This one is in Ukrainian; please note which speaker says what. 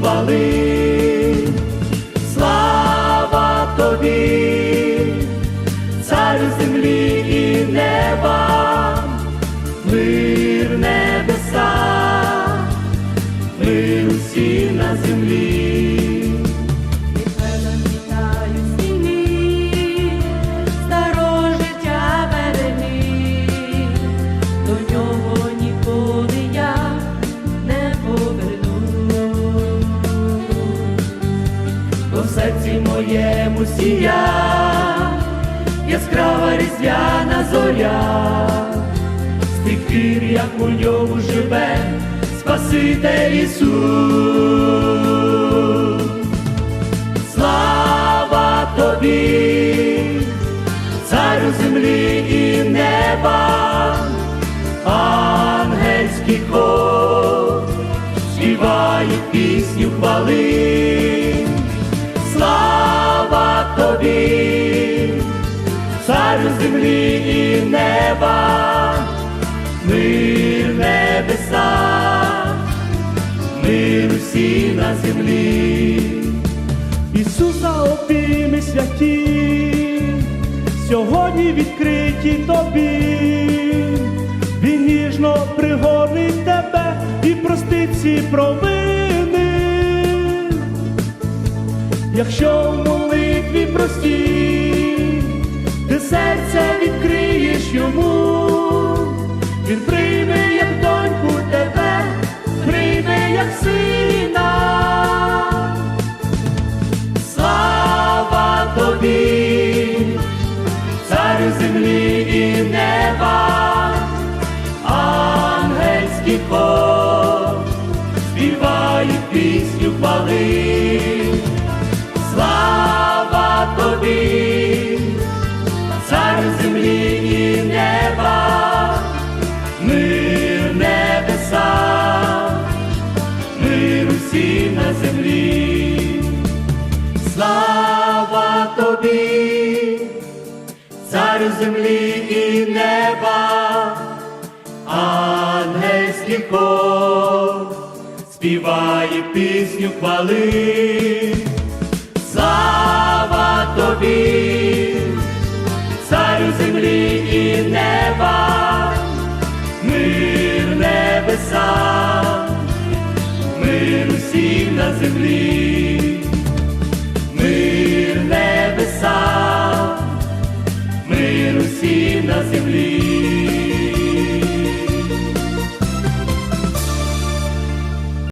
Speaker 1: Хвали. Серці моєму сія, яскрава різдвяна зоря, з тих пір, як у ньому живе Спаситель Ісус. Слава тобі, царю землі і неба, ангельський хор співає пісню хвали. Землі і неба, мир небеса, мир усі на землі.
Speaker 2: Ісуса обійми святі, сьогодні відкриті тобі, Він ніжно пригорнить тебе і простить всі провини. Якщо в молитві простій, ти серце відкриєш йому, він прийме як доньку тебе, прийме як сина.
Speaker 1: Слава тобі, царю землі і неба, ангельський хор співає пісню хвали. Слава тобі, царю землі і неба, ангельський хор співає пісню хвали. Слава тобі, царю землі і неба, мир небеса, мир усім на землі на землі.